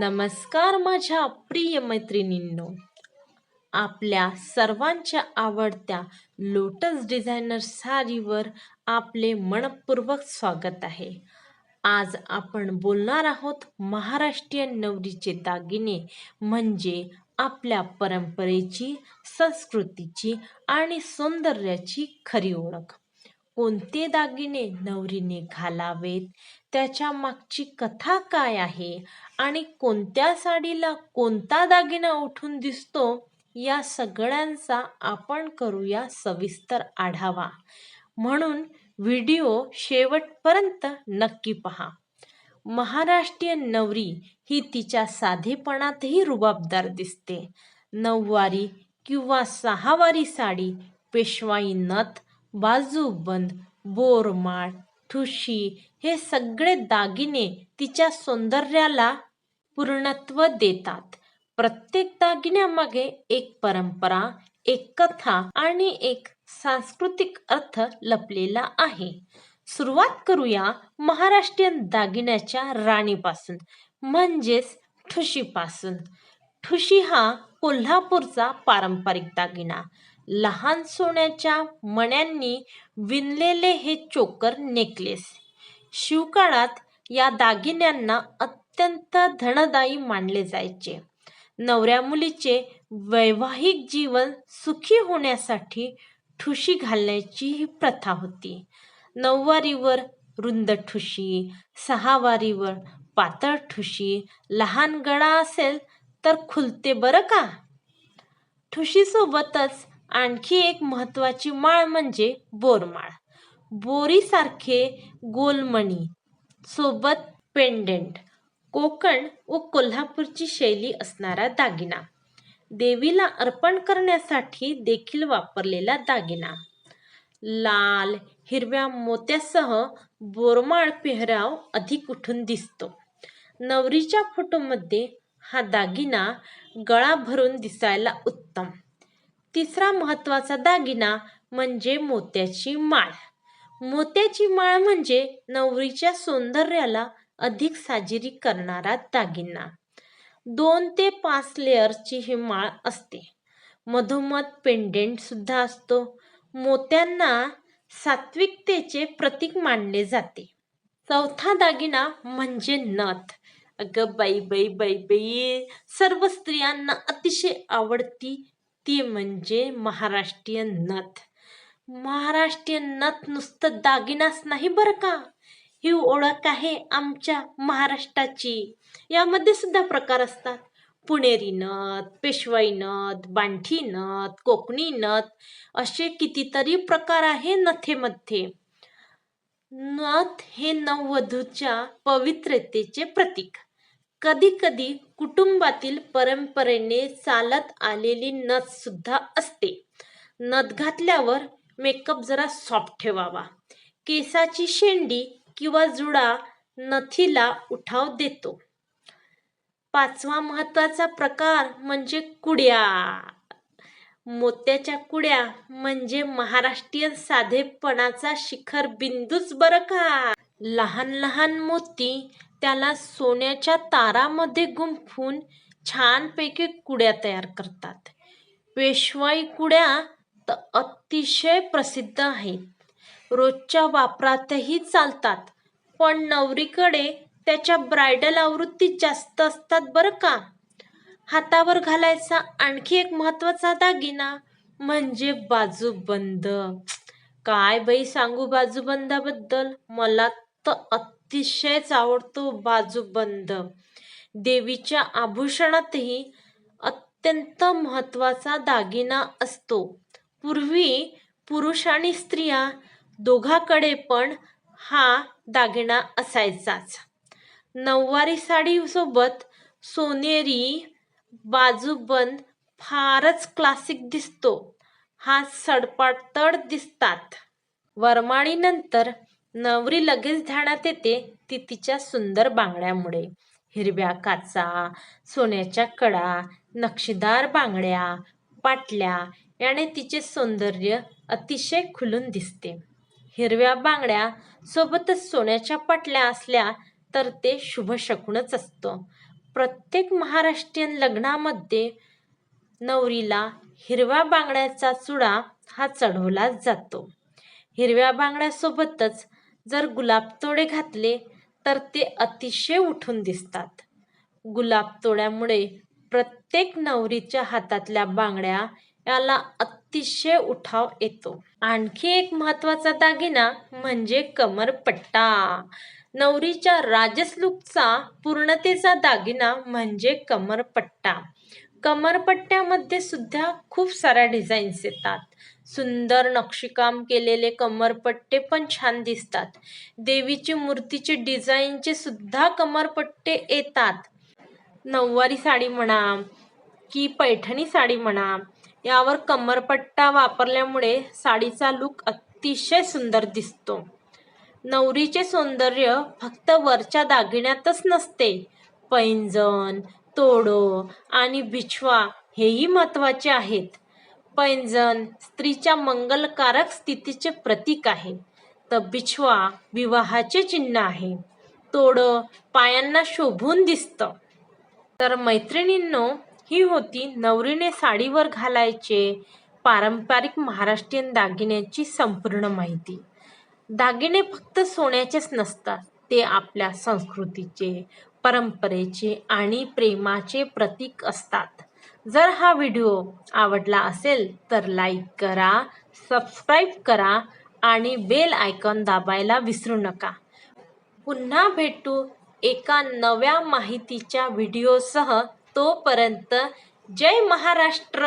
नमस्कार माझ्या प्रिय मैत्रिणींनो. आपल्या सर्वांच्या आवडत्या लोटस डिझायनर साडीवर आपले मनपूर्वक स्वागत आहे. आज आपण बोलणार आहोत महाराष्ट्रीयन नवरीचे दागिने म्हणजे आपल्या परंपरेची संस्कृतीची आणि सौंदर्याची खरी ओळख. कोणते दागिने नवरीने घालावेत? त्याच्या मागची कथा काय आहे? आणि कोणत्या साडीला कोणता दागिना उठून दिसतो? या सगळ्यांचा आपण करूया सविस्तर आढावा. म्हणून व्हिडिओ शेवटपर्यंत नक्की पहा. महाराष्ट्रीयन नवरी ही तिच्या साधेपणातही रुबाबदार दिसते. नऊवारी किंवा सहावारी साडी पेशवाई नथ बाजूबंद बोरमाळ ठुशी हे सगळे दागिने तिच्या सौंदर्याला पूर्णत्व देतात. प्रत्येक दागिन्यामागे एक परंपरा एक कथा आणि एक सांस्कृतिक अर्थ लपलेला आहे. सुरुवात करूया महाराष्ट्रीयन दागिन्याच्या राणीपासून म्हणजेच ठुशीपासून. ठुशी हा कोल्हापूरचा पारंपरिक दागिना. लहान सोन्याच्या मण्यांनी विणलेले हे चोकर नेकलेस. शिवकाळात या दागिन्यांना अत्यंत धनदायी मानले जायचे. नवऱ्या मुलीचे वैवाहिक जीवन सुखी होण्यासाठी ठुशी घालण्याची ही प्रथा होती. नऊवारीवर रुंद ठुशी सहावारीवर पातळ ठुशी लहान गळा असेल तर खुलते बरं का? ठुशीसोबतच आणखी एक महत्वाची माळ म्हणजे बोरमाळ. बोरीसारखे गोलमणी सोबत पेंडेंट कोकण व कोल्हापूरची शैली असणारा दागिना. देवीला अर्पण करण्यासाठी देखील वापरलेला दागिना. लाल हिरव्या मोत्यासह बोरमाळ पेहराव अधिक उठून दिसतो. नवरीच्या फोटोमध्ये हा दागिना गळा भरून दिसायला उत्तम. तिसरा महत्त्वाचा दागिना म्हणजे मोत्याची माळ. मोत्याची माळ म्हणजे नवरीच्या सौंदर्याला अधिक साजिरी करणारा दागिना. दोन ते पाच लेअरची ही माळ असते. मधोमध पेंडेंट सुद्धा असतो. मोत्यांना सात्विकतेचे प्रतीक मानले जाते. चौथा दागिना म्हणजे नथ. अगं बाई बाई बाई बाई. सर्व स्त्रियांना अतिशय आवडती ती म्हणजे महाराष्ट्रीयन नथ. महाराष्ट्रीयन नथ नुसतं दागिनाच नाही बरं का? ही ओळख आहे आमच्या महाराष्ट्राची. यामध्ये सुद्धा प्रकार असतात. पुणेरी नथ पेशवाई नथ बांठी नथ कोकणी नथ असे कितीतरी प्रकार आहे नथेमध्ये. नथ हे नववधूच्या पवित्रतेचे प्रतीक. कधी कधी कुटुंबातील परंपरेने चालत आलेली नथ सुद्धा असते. नथ घातल्यावर मेकअप जरा सॉफ्ट ठेवावा. केसाची शेंडी किंवा जुडा नथीला उठाव देतो. पाचवा महत्त्वाचा प्रकार म्हणजे कुड्या. मोत्याच्या कुड्या म्हणजे महाराष्ट्रीयन साधेपणाचा शिखर बिंदूच बरं का. लहान लहान मोती त्याला सोन्याच्या तारामध्ये गुंफून छानपैकी कुड्या तयार करतात. पेशवाई कुड्या तर अतिशय प्रसिद्ध आहेत. रोजच्या वापरातही चालतात पण नवरीकडे त्याच्या ब्रायडल आवृत्ती जास्त असतात बरं का? हातावर घालायचा आणखी एक महत्त्वाचा दागिना म्हणजे बाजूबंद. काय बाई सांगू बाजूबंदाबद्दल? मला तर अतिशयच आवडतो बाजूबंद. देवीच्या आभूषणातही अत्यंत महत्त्वाचा दागिना असतो. पूर्वी पुरुष आणि स्त्रिया दोघाकडे पण हा दागिना असायचाच. नऊवारी साडीसोबत सोनेरी बाजूबंद फारच क्लासिक दिसतो. हा सडपातळ दिसतात. वरमाळीनंतर नवरी लगेच ध्यानात येते ती तिच्या सुंदर बांगड्यामुळे. हिरव्या काचा सोन्याच्या कडा नक्षीदार बांगड्या पाटल्या याने तिचे सौंदर्य अतिशय खुलून दिसते. हिरव्या बांगड्या सोबतच सोन्याच्या पाटल्या असल्या तर ते शुभ शकूनच असतं. प्रत्येक महाराष्ट्रीयन लग्नामध्ये नवरीला हिरव्या बांगड्याचा चुडा हा चढवलाच जातो. हिरव्या बांगड्यासोबतच जर गुलाबतोडे घातले तर ते अतिशय उठून दिसतात. गुलाबतोड्यामुळे प्रत्येक नवरीच्या हातातल्या बांगड्या याला अतिशय उठाव येतो. आणखी एक महत्त्वाचा दागिना म्हणजे कमरपट्टा. नवरीच्या राजस लुकचा पूर्णतेचा दागिना म्हणजे कमरपट्टा. कमरपट्ट्यामध्ये सुद्धा खूप साऱ्या डिझाईन्स येतात. सुंदर नक्षीकाम केलेले कमरपट्टे पण छान दिसतात. देवीची मूर्तीचे डिझाईनचे सुद्धा कमरपट्टे येतात. नऊवारी साडी म्हणा की पैठणी साडी म्हणा यावर कमरपट्टा वापरल्यामुळे साडीचा लुक अतिशय सुंदर दिसतो. नवरीचे सौंदर्य फक्त वरच्या दागिन्यातच नसते. पैंजण तोडो आणि बिछवा हेही महत्त्वाचे आहेत. पैंजण स्त्रीच्या मंगलकारक स्थितीचे प्रतीक आहे. तर बिछवा विवाहाचे चिन्ह आहे. तोडं पायांना शोभून दिसतं. तर मैत्रिणींनो ही होती नवरीने साडीवर घालायचे पारंपरिक महाराष्ट्रीयन दागिन्याची संपूर्ण माहिती. दागिने फक्त सोन्याचेच नसतात ते आपल्या संस्कृतीचे परंपरेचे आणि प्रेमाचे प्रतीक असतात. जर हा व्हिडिओ आवडला असेल तर लाईक करा सबस्क्राईब करा आणि बेल आयकॉन दाबायला विसरू नका. पुन्हा भेटू एका नव्या माहितीच्या व्हिडिओसह. तोपर्यंत जय महाराष्ट्र!